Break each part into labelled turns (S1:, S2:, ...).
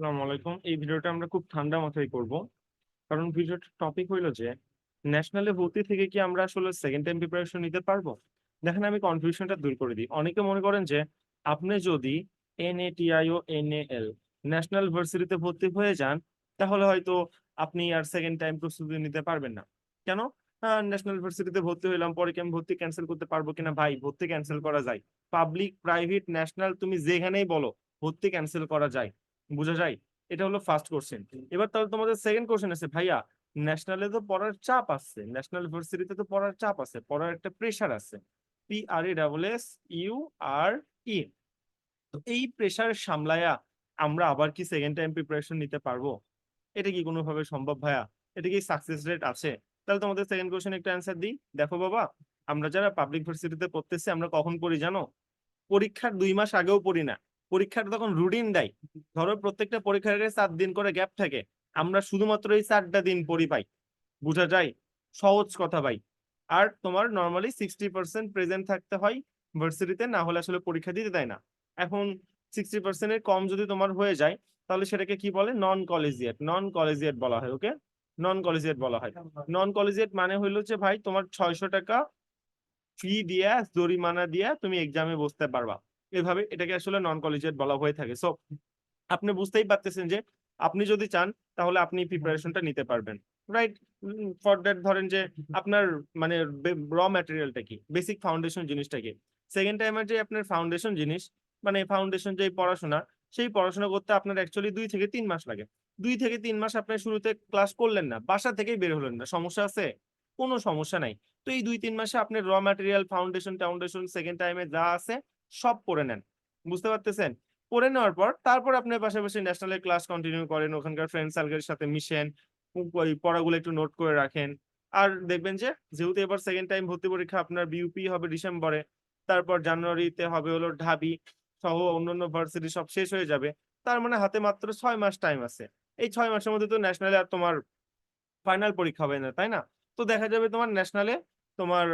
S1: আসসালামু আলাইকুম। এই ভিডিওটা আমরা খুব ঠান্ডা মাথায় করব। কারণ ভিডিওর টপিক হইল যে ন্যাশনালে ভর্তি থেকে কি আমরা আসলে সেকেন্ড টাইম প্রিপারেশন নিতে পারব? দেখেন আমি কনফিউশনটা দূর করে দিই। অনেকে মনে করেন যে, আপনি যদি এনএটিআই ও এনএএল ন্যাশনাল ভার্সিটিতে ভর্তি হয়ে যান, তাহলে হয়তো আপনি আর সেকেন্ড টাইম প্রস্তুতি নিতে পারবেন না। কেন? ন্যাশনাল ভার্সিটিতে ভর্তি হইলাম, পরে কি আমি ভর্তি ক্যান্সেল করতে পারব কিনা? ভাই, ভর্তি ক্যান্সেল করা যায়। পাবলিক প্রাইভেট ন্যাশনাল তুমি যেখানেই বলো, ভর্তি ক্যান্সেল করা যায়। বোঝা যায়? এটা হলো ফার্স্ট কোশ্চেন এবার তাহলে তোমাদের সেকেন্ড কোশ্চেন আছে, ভাইয়া ন্যাশনালে তো পড়ার চাপ আছে ন্যাশনাল ভার্সিটিতে তো পড়ার চাপ আছে, পড়ার একটা প্রেশার আছে P R E double S U R E তো এই প্রেশার সামলায়া আমরা আবার কি সেকেন্ড টাইম প্রিপারেশন নিতে পারব? এটা কি কোনোভাবে সম্ভব, ভাইয়া? এটা কি সাকসেস রেট আছে? তাহলে তোমাদের সেকেন্ড কোশ্চেন একটা অ্যান্সার দিই। দেখো বাবা, আমরা যারা পাবলিক ভার্সিটিতে পড়তেছি, আমরা কখন পড়ি জানো? পরীক্ষার দুই মাস আগেও পড়ি না। পরীক্ষার তখন রুটিন দেয়। ধরো প্রত্যেকটা পরীক্ষার চার দিন করে গ্যাপ থাকে। আমরা শুধুমাত্র এই চারটা দিন পড়ি পাই বোঝা যায়? সহজ কথা ভাই। আর তোমার নর্মালি সিক্সটি পার্সেন্ট প্রেজেন্ট থাকতে হয় ভার্সিটিতে না হলে আসলে পরীক্ষা দিতে দেয় না। এখন সিক্সটি পার্সেন্টের কম যদি তোমার হয়ে যায়, তাহলে সেটাকে কি বলে? নন কলেজিয়েট নন কলেজিয়েট বলা হয় ওকে নন কলেজিয়েট বলা হয়। নন কলেজিয়েট মানে হইল যে ভাই তোমার ছয়শো টাকা ফি দিয়ে, জরিমানা দিয়ে তুমি এক্সামে বসতে পারবা। এভাবে এটাকে আসলে নন কলেজিয়েট বলা হয়ে থাকে। সো আপনি বুঝতেই পারতেছেন যে আপনি যদি চান, তাহলে আপনি প্রিপারেশনটা নিতে পারবেন। রাইট ফর দ্যাট ধরেন যে আপনার মানে র ম্যাটেরিয়ালটা কি? বেসিক ফাউন্ডেশন জিনিসটা কি? সেকেন্ড টাইমের যে আপনার ফাউন্ডেশন জিনিস মানে ফাউন্ডেশন যে পড়াশোনা, সেই পড়াশোনা করতে আপনার অ্যাকচুয়ালি দুই থেকে তিন মাস লাগে। দুই থেকে তিন মাস আপনি শুরুতে ক্লাস করলেন না, বাসা থেকেই বের হলেন না। সমস্যা আছে? কোনো সমস্যা নাই। তো এই দুই, তিন মাসে আপনার র ম্যাটেরিয়াল ফাউন্ডেশন টাউন্ডেশন সেকেন্ড টাইমে যা আছে সব পড়ে নেন। বুঝতে পারতেছেন? পড়ে নেওয়ার পর তারপর আপনার পাশাপাশি ন্যাশনালের ক্লাস কন্টিনিউ করেন, ওখানকার ফ্রেন্ড সার্কেলের সাথে মিশেন পড়াগুলো একটু নোট করে রাখেন। আর দেখবেন যে, যেহেতু এবার সেকেন্ড টাইম ভর্তি পরীক্ষা আপনার বিউপি হবে ডিসেম্বরে, তারপর জানুয়ারিতে হবে হলো ঢাবি সহ অন্যান্য ভার্সিটি সব শেষ হয়ে যাবে। তার মানে হাতে মাত্র ছয় মাস টাইম আছে। এই ছয় মাসের মধ্যে তো ন্যাশনালে আর তোমার ফাইনাল পরীক্ষা হবে না, তাই না? তো দেখা যাবে তোমার ন্যাশনালে তোমার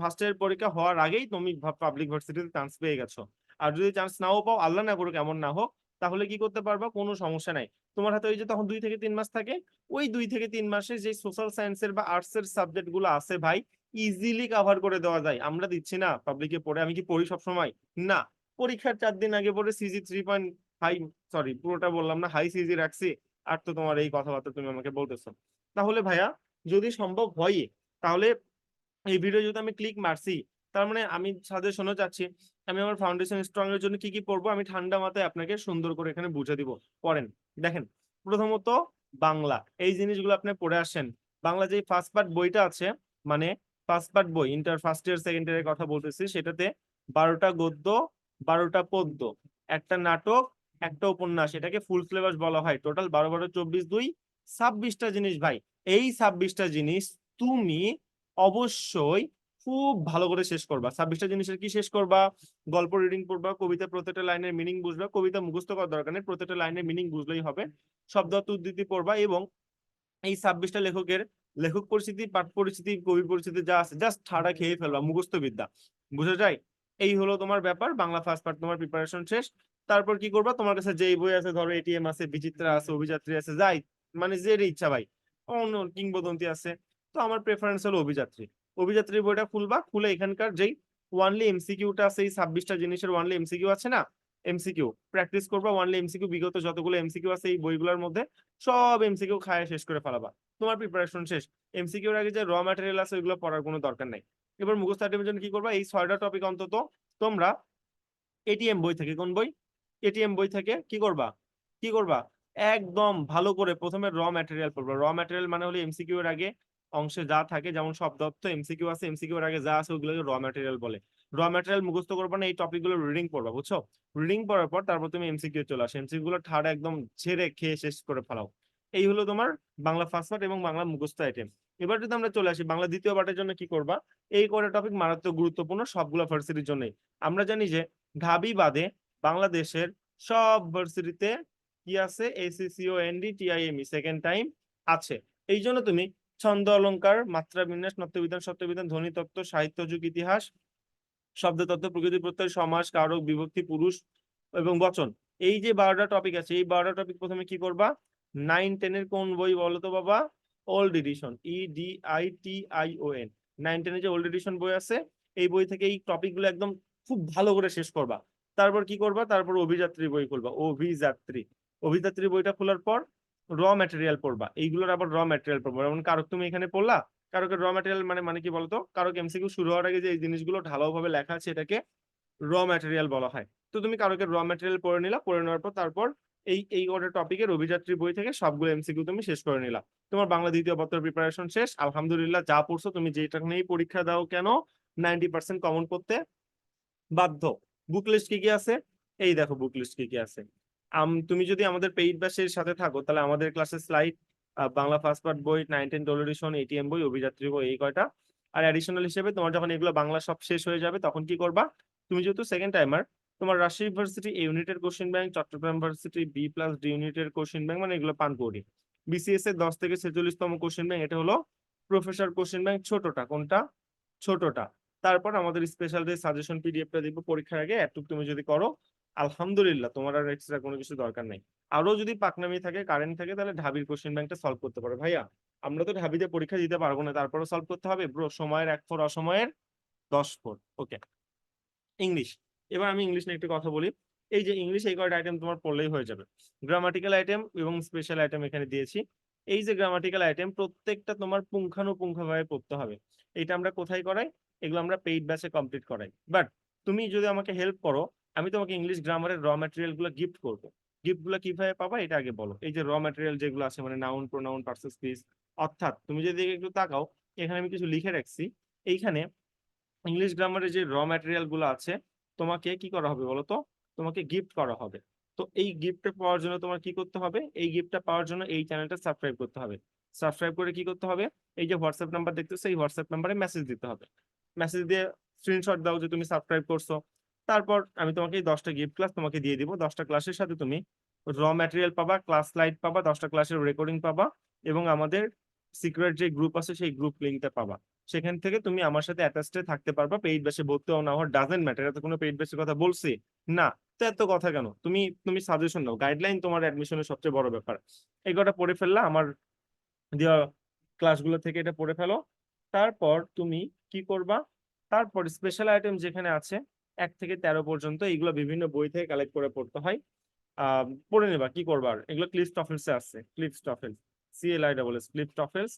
S1: ফার্স্ট ইয়ার পরীক্ষা হওয়ার আগেই তুমি পাবলিক ভার্সিটিতে চান্স পেয়ে গেছো। আর যদি চান্স নাও পাও, আল্লাহ না করুক এমন না হোক, তাহলে কি করতে পারবা? কোনো সমস্যা নাই। তোমার হাতে ওই যে তখন দুই থেকে তিন মাস থাকে, ওই দুই থেকে তিন মাসে যে সোশ্যাল সায়েন্সের বা আর্টস এর সাবজেক্টগুলো আছে ভাই ইজিলি কভার করে দেওয়া যায়। আমরা দিচ্ছি না পাবলিকে পড়ে, আমি কি পড়ি সবসময়? না। পরীক্ষার চার দিন আগে পরে CG three point high sorry পুরোটা বললাম না হাই সিজি রাখছি। আর তো তোমার এই কথাবার্তা তুমি আমাকে বলতেছো। তাহলে ভাইয়া, যদি সম্ভব হয়, তাহলে এই ভিডিও যদি আমি ক্লিক মারছি, তার মানে আমি সাজেশনও চাচ্ছি আমি আমার ফাউন্ডেশন স্ট্রং এর জন্য কি কি পড়ব, আমি ঠান্ডা মাথায় আপনাকে সুন্দর করে এখানে বুঝে দিব। পড়েন, দেখেন, প্রথমত বাংলা, এই জিনিসগুলো আপনি পড়ে আসেন। বাংলা যে ফার্স্ট পার্ট বইটা আছে মানে ফার্স্ট পার্ট বই ইন্টার ফার্স্ট ইয়ার সেকেন্ড ইয়ারের কথা বলতেছি, সেটাতে বারোটা গদ্য, বারোটা পদ্য, একটা নাটক, একটা উপন্যাস, এটাকে ফুল সিলেবাস বলা হয়। টোটাল বারো বারো, চব্বিশ, দুই, ছাব্বিশটা জিনিস ভাই, এই ছাব্বিশটা জিনিস তুমি অবশ্যই খুব ভালো করে শেষ করবা। ছাব্বিশটা জিনিসের কি শেষ করবা? গল্প রিডিং পড়বা কবিতা প্রত্যেকটা লাইনের মিনিং বুঝবা, কবিতা মুখস্থ করার দরকার নেই, প্রত্যেকটা লাইনের মিনিং বুঝলেই হবে। শব্দ উদ্ধৃতি পড়বা এবং এই ছাব্বিশটা লেখকের লেখক পরিস্থিতি পাঠ পরিস্থিতি কবি পরিস্থিতি যা আছে জাস্ট ঠাড়া খেয়ে ফেলবা, মুখস্থ বিদ্যা। বুঝা যায়? এই হলো তোমার ব্যাপার। বাংলা ফার্স্ট পার্ট তোমার প্রিপারেশন শেষ। তারপর কি করবা? তোমার কাছে যেই বই আছে, ধরো এটিএম আছে, বিচিত্রা আছে, অভিযাত্রী আছে, যাই মানে যে ইচ্ছা ভাই। অন্য কিংবদন্তি আছে। তো আমার প্রেফারেন্স হলো অভিযাত্রী। অভিযাত্রীর বইটা খুলবা, খুলে এখানকার যেই ওয়ানলি এমসিকিউটা এই ছাব্বিশটা জিনিসের ওয়ানলি এমসিকিউ আছে না? এমসিকিউ প্র্যাকটিস করবা ওয়ানলি এমসিকিউ বিগত যতগুলো এমসিকিউ আছে এই বইগুলোর মধ্যে সব এমসিকিউ খায় শেষ করে ফেলাবা। তোমার প্রিপারেশন শেষ। এমসিকিউর আগে যে র ম্যাটেরিয়াল আছে ওইগুলো পড়ার কোনো দরকার নাই। এবার মুখস্থ আইটেমের জন্য কি করবা? এই ছয়টা টপিক অন্তত তোমরা এটিএম বই থেকে, কোন বই? এটিএম বই থেকে কি করবা? কি করবা? একদম ভালো করে প্রথমে র ম্যাটেরিয়াল পড়বা। র ম্যাটেরিয়াল মানে হলো এমসিকিউ এর আগে অংশে যা থাকে, যেমন দত্ত এমসিকিউ আছে এমসিকিউ এর আগে যা আছে ওগুলোকে র ম্যাটেরিয়াল বলে। র ম্যাটেরিয়াল মুখস্থ করব না এই টপিকগুলো রিডিং পড়বা, বুঝছ? রিডিং পড়ার পর তারপর তুমি এমসিকিউ চলে আসো। এমসিকিউ গুলো ঠাড়া একদম ছেড়ে খেয়ে শেষ করে ফেলাও। এই হলো তোমার বাংলা ফার্স্ট পার্ট এবং বাংলা মুখস্থ আইটেম এবার যদি আমরা চলে আসি, বাংলা দ্বিতীয় পার্টের জন্য কি করবা? এই কটা টপিক মারাত্মক গুরুত্বপূর্ণ সবগুলো ভার্সিটির জন্যই। আমরা জানি যে ঢাবি বাদে বাংলাদেশের সব ভার্সিটিতে কি আছে? এসিসিও এনডি টিআইএমই সেকেন্ড টাইম আছে। এই জন্য তুমি ছন্দ অলঙ্কার মাত্রা বিন্যাস, নত্যবিধান, সত্যবিধান, ধ্বনি, তত্ত্ব, সাহিত্য, যুগ, ইতিহাস, শব্দ, তত্ত্ব, প্রকৃতি, প্রত্যয়, সমাজ, কারক, বিভক্তি, পুরুষ এবং বচন। এই যে বারোটা টপিক আছে, এই বারোটা টপিক প্রথমে কি করবা? নাইন টেনের কোন বই বলো তো বাবা? Old edition E D I T I O N nine টেনের যে ওল্ড এডিশন বই আছে, এই বই থেকে এই টপিকগুলো একদম খুব ভালো করে শেষ করবা। তারপর কি করবা? তারপর অভিযাত্রী বই খুলবা। অভিযাত্রী। অভিযাত্রী বইটা খোলার পর র ম্যাটেরিয়াল পড়বা। এইগুলোর আবার র ম্যাটেরিয়াল পড়বা। যেমন কারক তুমি এখানে পড়লা, কারকের র ম্যাটেরিয়াল মানে মানে কি বলতো? কারক এমসিকিউ শুরু হওয়ার আগে যে এই জিনিসগুলো ঢালাওভাবে লেখা আছে, এটাকে র ম্যাটেরিয়াল বলা হয়। তো তুমি কারকের র ম্যাটেরিয়াল পড়ে নিলা, পড়ে নেওয়ার পর তারপর এই এই অর্ডার টপিকের অভিযাত্রী বই থেকে সবগুলো এমসিকিউ তুমি শেষ করে নিলা। তোমার বাংলা দ্বিতীয় পত্র প্রিপারেশন শেষ। আলহামদুলিল্লাহ যা পড়ছো তুমি যেটা নিয়েই পরীক্ষা দাও কেন নাইনটি পার্সেন্ট কমন করতে বাধ্য। বুক লিস্ট কি কি আছে? এই দেখো বুক লিস্ট কি কি আছে। তুমি যদি আমাদের পেইড ব্যাচের সাথে থাকো, তাহলে আমাদের ক্লাসের স্লাইড বাংলা ফার্স্ট পার্ট বই নাইনটিন ডোলারিশন এটিএম বই, অভিযাত্রী বই, এই কয়টা। আর অ্যাডিশনাল হিসেবে তোমার যখন এগুলো বাংলা সব শেষ হয়ে যাবে, তখন কি করবা? তুমি যেহেতু সেকেন্ড টাইমার তোমার রাজশাহী ইউনিভার্সিটি এ ইউনিটের question bank Chittagong university B plus D ইউনিটের কোশ্চেন ব্যাংক মানে এগুলো পান করি। বিসিএস এর দশ থেকে ছেচল্লিশতম কোশ্চেন ব্যাংক এটা হলো প্রফেসর কোশ্চেন ব্যাংক ছোটটা। কোনটা? ছোটটা। তারপর আমাদের স্পেশাল যে সাজেশন পিডিএফটা দিব, পরীক্ষার আগে একটু তুমি যদি করো আলহামদুলিল্লাহ, তোমার আর এক্সট্রা কোনো কিছু দরকার নেই। আরও যদি পাকনামি থাকে কারেন্ট থাকে, তাহলে ঢাবির কোশ্চেন ব্যাংকটা সলভ করতে পারো। ভাইয়া, আমরা তো ঢাবিতে পরীক্ষা দিতে পারব না তারপরে সলভ করতে হবে? ব্রো সময়ের এক ফোর অসময়ের দশ ফোর ওকে ইংলিশ এবার আমি ইংলিশ নিয়ে একটু কথা বলি। এই যে ইংলিশ এই কয়টা আইটেম তোমার পড়লেই হয়ে যাবে। গ্রামাটিক্যাল আইটেম এবং স্পেশাল আইটেম এখানে দিয়েছি। এই যে গ্রামাটিক্যাল আইটেম প্রত্যেকটা তোমার পুঙ্খানুপুঙ্খভাবে পড়তে হবে। এটা আমরা কোথায় করাই? এগুলো আমরা পেইড ব্যাচে কমপ্লিট করাই। বাট তুমি যদি আমাকে হেল্প করো আমি তোমাকে ইংলিশ গ্রামারের র ম্যাটেরিয়ালগুলো গিফট করব। গিফটগুলো কীভাবে পাবা এটা আগে বলো। এই যে র ম্যাটেরিয়াল যেগুলো আছে মানে নাউন প্রোনাউন পার্সেস পিস অর্থাৎ তুমি যদি একটু তাকাও, এখানে আমি কিছু লিখে রাখছি। এইখানে ইংলিশ গ্রামারের যে র ম্যাটেরিয়ালগুলো আছে, তোমাকে কি করা হবে বলো তো? তোমাকে গিফট করা হবে। তো এই গিফটটা পাওয়ার জন্য তোমার কি করতে হবে? এই গিফটটা পাওয়ার জন্য এই চ্যানেলটা সাবস্ক্রাইব করতে হবে। সাবস্ক্রাইব করে কি করতে হবে? এই যে হোয়াটসঅ্যাপ নাম্বার দেখতেছো, এই হোয়াটসঅ্যাপ নাম্বারে মেসেজ দিতে হবে। মেসেজ দিয়ে স্ক্রিনশট দাও যে তুমি সাবস্ক্রাইব করছ। তারপর আমি তোমাকে দশটা গিফট ক্লাস তোমাকে দিয়ে দিব। দশটা ক্লাসের সাথে তুমি র ম্যাটেরিয়াল পাবা ক্লাস স্লাইড পাবা, দশটা ক্লাসের রেকর্ডিং পাবা এবং আমাদের সিক্রেট যে গ্রুপ আছে সেই গ্রুপ লিঙ্কটা পাবা। সেখান থেকে তুমি আমার সাথে অ্যাটাচডে থাকতে পারবা পেইড বেসে ভর্তি হও না হওয়ার ডাজেন্ট ম্যাটার এত কোনো পেইড বেসের কথা বলছি না। তো এত কথা কেন? তুমি তুমি সাজেশন নাও গাইডলাইন তোমার অ্যাডমিশনের সবচেয়ে বড় ব্যাপার। এই কটা পড়ে ফেললা, আমার দেওয়া ক্লাসগুলো থেকে এটা পড়ে ফেলো। তারপর তুমি কি করবা? তারপর স্পেশাল আইটেম যেখানে আছে এক থেকে তেরো পর্যন্ত এইগুলো বিভিন্ন বই থেকে কালেক্ট করে পড়তে হয়। পড়ে নেবা, কি করবার এগুলো ক্লিপ টফেলসে আছে clip TOEFLs CLI double S clip TOEFLs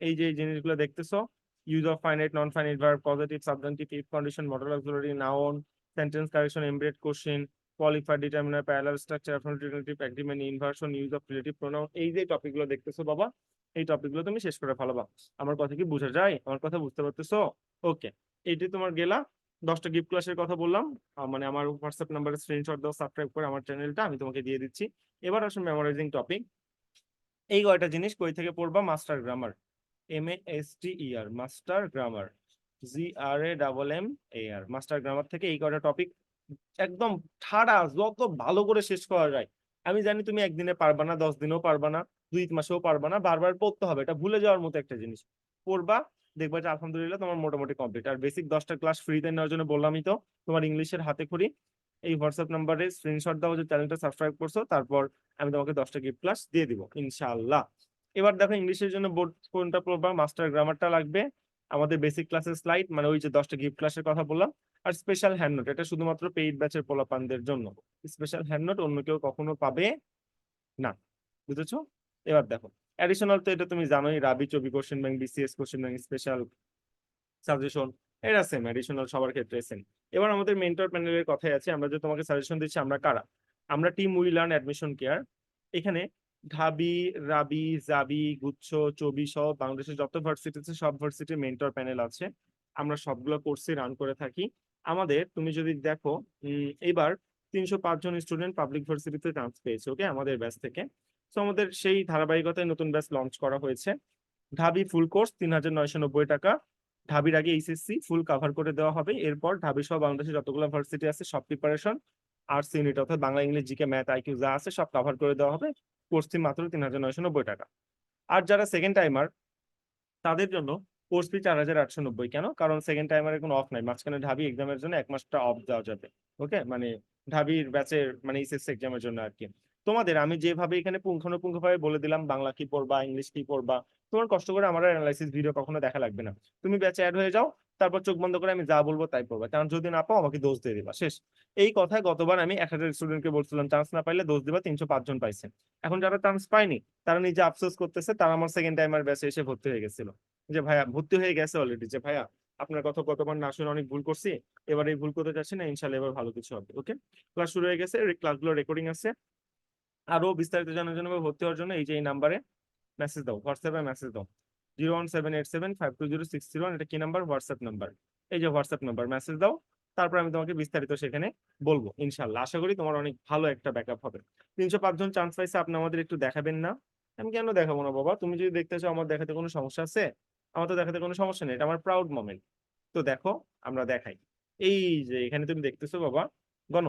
S1: এই যে জিনিসগুলো দেখতেছো use of finite non finite verb positive subjective if condition modal auxiliary noun sentence correction embedded question qualified determiner parallel structure affirmative agreement inversion use of relative pronoun এই যে টপিকগুলো দেখতেছো বাবা, এই টপিকগুলো তুমি শেষ করে ফেলাবা। আমার কথা কি বোঝা যায়? আমার কথা বুঝতে পারতেছো? ওকে এইটি তোমার গেলা। দশটা গিফট ক্লাসের কথা বললাম। মানে আমার হোয়াটসঅ্যাপ নাম্বারে স্ক্রিনশট দাও সাবস্ক্রাইব করে আমার চ্যানেলটা আমি তোমাকে দিয়ে দিচ্ছি। এবার আসুন মেমোরাইজিং টপিক এই কয়টা জিনিস কই থেকে পড়বা? Master grammar M A S T E R master grammar G R A double M A R master grammar থেকে এই কয়টা টপিক একদম ঠাড়া, যত ভালো করে শেষ করা যায়। আমি জানি তুমি একদিনে পারবা না, দশ দিনেও পারবা না, দুই মাসেও পারবা না, বারবার পড়তে হবে। এটা ভুলে যাওয়ার মতো একটা জিনিস। পড়বা দেখবা যে আলহামদুলিল্লাহ তোমার মোটামুটি কমপ্লিট আর বেসিক দশটা ক্লাস ফ্রিতে নেওয়ার জন্য বললামই তো, তোমার ইংলিশের হাতে খড়ি। এই হোয়াটসঅ্যাপ নাম্বারে স্ক্রিনশট দাও যে চ্যানেলটা সাবস্ক্রাইব করছ, তারপর আমি তোমাকে দশটা গিফট ক্লাস দিয়ে দিব, ইনশাআল্লাহ। এবার দেখো ইংলিশের জন্য বোর্ড কোনটা পড়বা মাস্টার গ্রামারটা লাগবে। আমাদের বেসিক ক্লাসের স্লাইড মানে ওই যে দশটা গিফট ক্লাসের কথা বললাম। আর স্পেশাল হ্যান্ড নোট এটা শুধুমাত্র পেইড ব্যাচের পোলাপানদের জন্য। স্পেশাল হ্যান্ড নোট অন্য কেউ কখনো পাবে না, বুঝেছ? এবার দেখো। অ্যাডিশনাল তো এটা তুমি জানোই Rabi Chobi question bank BCS question bank special suggestion এটা সেম অ্যাডিশনাল সবার ক্ষেত্রে সেম এবার আমাদের মেন্টর প্যানেলের কথাই আছে, আমরা যে তোমাকে সাজেশন দিচ্ছি, আমরা কারা? আমরা team we learn admission care এখানে ঢাবি, রাবি, জাবি, গুচ্ছ, চবি সহ বাংলাদেশের যত ভার্সিটি আছে, সব ভার্সিটির মেন্টর প্যানেল আছে। আমরা সবগুলো কোর্সে রান করে থাকি। আমাদের, তুমি যদি দেখো এবার তিনশো জন স্টুডেন্ট পাবলিক ভার্সিটিতে চান্স পেয়েছে ওকে আমাদের ব্যাচ থেকে। তো আমাদের সেই ধারাবাহিকতায় নতুন ব্যাচ লঞ্চ করা হয়েছে। ঢাবি ফুল কোর্স তিন হাজার নয়শো নব্বই টাকা। ঢাবির আগে এইচএসসি ফুল কাভার করে দেওয়া হবে। এরপর ঢাবি সহ বাংলাদেশের যতগুলো ভার্সিটি আছে, সব প্রিপারেশন আর্টস ইউনিট অর্থাৎ Bangla, English GK math IQ যা আছে, সব কাভার করে দেওয়া হবে। কোর্স ফি মাত্র তিন হাজার নয়শো নব্বই টাকা। আর যারা সেকেন্ড টাইমার তাদের জন্য কোর্স ফি চার হাজার আটশো নব্বই। কেন? কারণ সেকেন্ড টাইমারের কোনো অফ নাই। মাঝখানে ঢাবি এক্সামের জন্য এক মাসটা অফ দেওয়া যাবে। ওকে মানে ঢাবির ব্যাচের মানে এইচএসসি এক্সামের জন্য আর কি। তোমাদের, আমি যেভাবে এখানে পুঙ্খানুপুঙ্খভাবে বলে দিলাম, বাংলা কি পড়বা, ইংলিশ কি পড়বা, তোমার কষ্ট করে আমার অ্যানালাইসিস ভিডিও কখনো দেখা লাগবে না। তুমি ব্যাচে অ্যাড হয়ে যাও, তারপর চোখ বন্ধ করে আমি যা বলব তাই পড়বা। কারণ যদি না পাও, আমাকে দোষ দিয়ে দিবা, শেষ। এই কথায় গতবার আমি এক হাজার স্টুডেন্টকে বলছিলাম চান্স না পাইলে দোষ দিবা, তিনশো পাঁচজন পাইছে। এখন যারা চান্স পায়নি, তারা নিজে আফসোস করতেছে, তারা আমার সেকেন্ড টাইমার ব্যাচে এসে ভর্তি হয়ে গেছিল। যে ভাইয়া, ভর্তি হয়ে গেছে অলরেডি যে ভাইয়া, আপনার কথা গতবার না শুনে অনেক ভুল করছি, এবার এই ভুল করতে চাচ্ছি না ইনশাল্লাহ এবার ভালো কিছু হবে ওকে ক্লাস শুরু হয়ে গেছে ক্লাসগুলো রেকর্ডিং আছে। আরও বিস্তারিত জানার জন্য বা ভর্তি হওয়ার জন্য এই যে এই নাম্বারে মেসেজ দাও হোয়াটসঅ্যাপে মেসেজ দাও। Zero one seven eight seven five two zero six zero এটা কি নাম্বার হোয়াটসঅ্যাপ নাম্বার এই যে হোয়াটসঅ্যাপ নাম্বার মেসেজ দাও, তারপর আমি তোমাকে বিস্তারিত সেখানে বলব ইনশাল্লাহ আশা করি তোমার অনেক ভালো একটা ব্যাকআপ হবে। তিনশো পাঁচজন চান্স পাইছে, আপনি আমাদের একটু দেখাবেন না। আমি কেন দেখাবো না বাবা? তুমি যদি দেখতে চাও আমার দেখাতে কোনো সমস্যা আছে, আমার তো দেখাতে কোনো সমস্যা নেই, এটা আমার প্রাউড মোমেন্ট তো দেখো, আমরা দেখাই। এই যে এখানে তুমি দেখতেছো বাবা গণ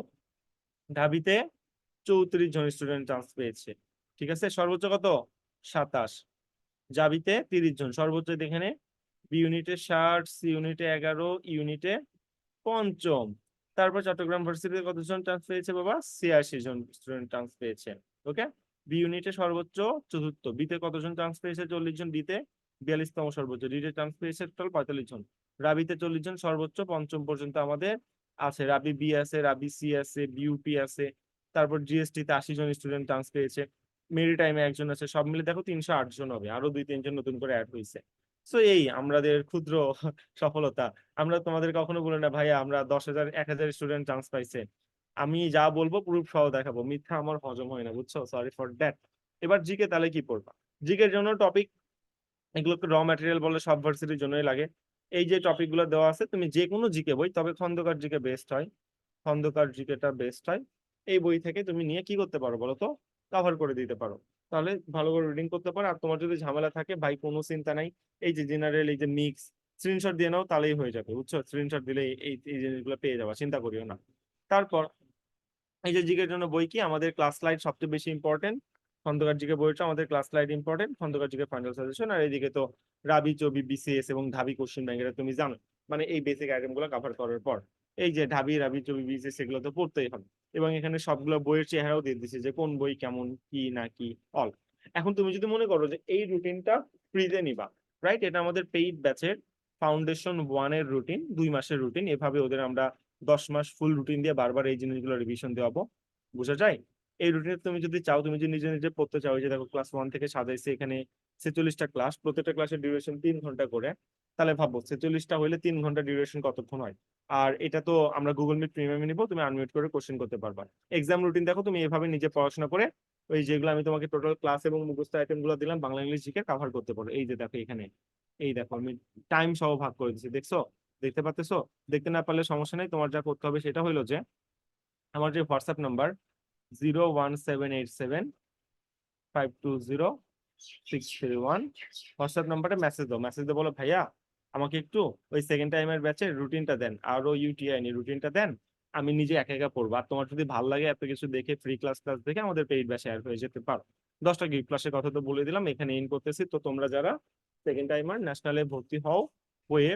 S1: ঢাবিতে চৌত্রিশ জন স্টুডেন্ট চান্স পেয়েছে। ঠিক আছে? সর্বোচ্চ কত? সাতাশ। জাবিতে তিরিশ জন। সর্বোচ্চ এখানে বি ইউনিটে ষাট সি ইউনিটে এগারো ইউনিটে পঞ্চম। তারপর চট্টগ্রাম ভার্সিটিতে কতজন চান্স পেয়েছে বাবা? ছিয়াশি জন স্টুডেন্ট চান্স পেয়েছে। ওকে বি ইউনিটে সর্বোচ্চ চতুর্থ। বিতে কতজন চান্স পেয়েছে? চল্লিশ জন। ডিতে বিয়াল্লিশতম সর্বোচ্চ। ডিতে চান্স পেয়েছে টোটাল পঁয়তাল্লিশ জন। রাবিতে চল্লিশ জন। সর্বোচ্চ পঞ্চম পর্যন্ত আমাদের আছে। রাবি বি আছে, রাবি সি আছে বিউপি আছে। তারপর জিএসটি তে আশি জন স্টুডেন্ট চান্স পেয়েছে। মেরি টাইমে একজন আছে, সব মিলে দেখো তিনশো আট জন হবে, আরও দুই তিনজন নতুন করে অ্যাড হয়েছে। সো এই আমাদের ক্ষুদ্র সফলতা। আমরা তোমাদের কখনো বলি না, ভাইয়া, আমরা দশ হাজার, এক হাজার স্টুডেন্ট চান্স পাইছে। আমি যা বলব প্রুফ সহ দেখাবো। মিথ্যা আমার হজম হয় না, বুঝছ? সরি ফর দ্যাট এবার জিকে তাহলে কি পড়বা? জিকের জন্য টপিক এগুলোকে র ম্যাটেরিয়াল বলে সব ভার্সিটির জন্যই লাগে। এই যে টপিকগুলো দেওয়া আছে, তুমি যে কোনো জিকে বই, তবে খন্দকার জিকে বেস্ট হয়। খন্দকার জিকেটা বেস্ট হয়। এই বই থেকে তুমি নিয়ে কি করতে পারো বলো তো? কভার করে দিতে পারো। তাহলে ভালো করে রিডিং করতে পারো। আর তোমার যদি ঝামেলা থাকে ভাই কোনো চিন্তা নাই, এই যে জেনারেল এই যে মিক্স স্ক্রিনশট দিয়ে নাও তাহলেই হয়ে যাবে, বুঝছ? স্ক্রিনশট দিলে এই এই জিনিসগুলো পেয়ে যাবা, চিন্তা করিও না। তারপর এই যে জিকের জন্য বই কি? আমাদের ক্লাস লাইট সবচেয়ে বেশি ইম্পর্টেন্ট খন্দকার জিকে বইটা আমাদের class light important Khandakar GK final suggestion আর এইদিকে তো রাবি, চবি বিসিএস এবং ঢাবি কোশ্চেন ব্যাংক এটা তুমি জানো মানে এই বেসিক আইটেমগুলো কভার করার পর। এই যে ঢাবি, রাবি, চবি বিসিএস এগুলো তো পড়তেই হবে। এবং এখানে সবগুলো বইয়ের চেহারাও দিয়ে দিচ্ছে যে কোন বই কেমন, কি, না, কি অল এখন তুমি যদি মনে করো যে এই রুটিনটা ফ্রিতে নিবা রাইট এটা আমাদের পেইড ব্যাচের ফাউন্ডেশন ওয়ানের রুটিন দুই মাসের রুটিন এভাবে ওদের আমরা দশ মাস ফুল রুটিন দিয়ে বারবার এই জিনিসগুলো রিভিশন দেওয়াবো। বোঝা যায়? এই রুটিনে তুমি যদি চাও, তুমি যদি নিজে নিজে পড়তে চাও যে দেখো ক্লাস ওয়ান থেকে সাজাইছে এখানে ছেচল্লিশটা ক্লাস প্রত্যেকটা ক্লাসের ডিউরেশন তিন ঘণ্টা করে। তাহলে ভাবো ছেচল্লিশটা হইলে তিন ঘণ্টা ডিউরেশন কতক্ষণ হয়? আর এটা তো আমরা গুগল মিট প্রিমিয়ামে নিবো, তুমি আনমিউট করে কোশ্চেন করতে পারবা। এক্সাম রুটিন দেখো, তুমি এভাবে নিজে পড়াশোনা করে ওই যেগুলো আমি তোমাকে টোটাল ক্লাস এবং মুখস্থ আইটেমগুলো দিলাম, বাংলা, ইংলিশ জিকে কভার করতে পারো। এই যে দেখো এখানে, এই দেখো আমি টাইম সহ ভাগ করে দিচ্ছি দেখছ? দেখতে পাচ্তেছো দেখতে না পারলে সমস্যা নেই, তোমার যা করতে হবে সেটা হলো যে, আমার যে WhatsApp number zero one seven eight seven five two zero six three one WhatsApp নাম্বারে মেসেজ দাও। মেসেজ দিয়ে বলো, ভাইয়া আমাকে একটু ওই সেকেন্ড টাইমের ব্যাচের রুটিনটা দেন, আরও ইউটিআই নি রুটিনটা দেন, আমি নিজে একা একা পড়ব। আর তোমার যদি ভালো লাগে এত কিছু দেখে ফ্রি ক্লাস ক্লাস দেখে আমাদের পেইড ব্যাচে অ্যাড হয়ে যেতে পারো। দশটা গিফট ক্লাসের কথা তো বলে দিলাম, এখানে ইন করতেছি। তো তোমরা যারা সেকেন্ড টাইমার ন্যাশনালে ভর্তি হও, হয়ে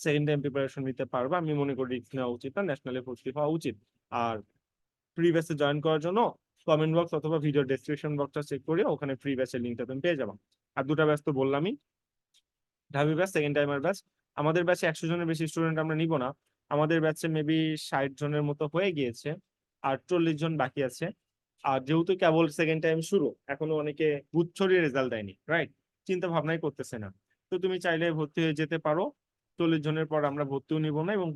S1: সেকেন্ড টাইম প্রিপারেশন নিতে পারবা। আমি মনে করি রিস্ক নেওয়া উচিত না ন্যাশনালে ভর্তি হওয়া উচিত। আর ফ্রি ব্যাচে জয়েন করার জন্য কমেন্ট বক্স অথবা ভিডিও ডেসক্রিপশন বক্সটা চেক করে ওখানে ফ্রি ব্যাচের লিঙ্কটা তুমি পেয়ে যাবা। আর দুটা ব্যাচ তো বললামই ঢাবি ব্যাচ সেকেন্ড টাইমার ব্যাচ আমাদের ব্যাচে একশো জনের বেশি স্টুডেন্ট আমরা নিব না। আমাদের ব্যাচে মেবি ষাট জনের মতো হয়ে গিয়েছে, আর চল্লিশ জন বাকি আছে। আর যেহেতু কেবল সেকেন্ড টাইম শুরু, এখনও অনেকে গুচ্ছরই রেজাল্ট দেয়নি রাইট চিন্তা ভাবনাই করতেছে না। তো তুমি চাইলে ভর্তি হয়ে যেতে পারো। চল্লিশ জনের পর আমরা ভর্তিও নিব না এবং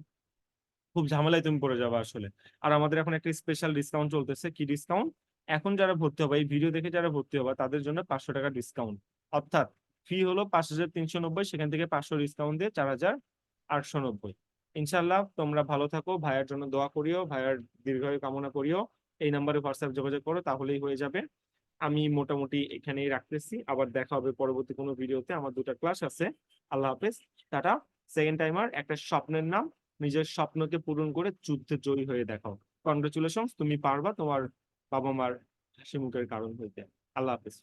S1: খুব ঝামেলায় তুমি পড়ে যাবে আসলে। আর আমাদের এখন একটা স্পেশাল ডিসকাউন্ট চলতেছে। কি ডিসকাউন্ট এখন যারা ভর্তি হবে, এই ভিডিও দেখে যারা ভর্তি হবে, তাদের জন্য পাঁচশো টাকা ডিসকাউন্ট অর্থাৎ ফি হলো পাঁচ হাজার তিনশো নব্বই, সেখান থেকে পাঁচশো ডিসকাউন্ট দিয়ে চার হাজার আটশো নব্বই। ইনশাল্লাহ তোমরা ভালো থাকো, ভাইয়ার জন্য দোয়া করিও, ভাইয়ার দীর্ঘায়ু কামনা করিও। এই নাম্বারে হোয়াটসঅ্যাপ যোগাযোগ করো, তাহলেই হয়ে যাবে। আমি মোটামুটি এখানেই রাখতেছি। আবার দেখা হবে পরবর্তী কোনো ভিডিওতে। আমার দুটা ক্লাস আছে। আল্লাহ হাফেজ। টাটা। সেকেন্ড টাইমার একটা স্বপ্নের নাম। নিজের স্বপ্নকে পূরণ করে যুদ্ধে জয়ী হয়ে দেখাও। কনগ্রেচুলেশন তুমি পারবা তোমার বাবা মার হাসি মুখের কারণ হইতে। আল্লাহ হাফেজ।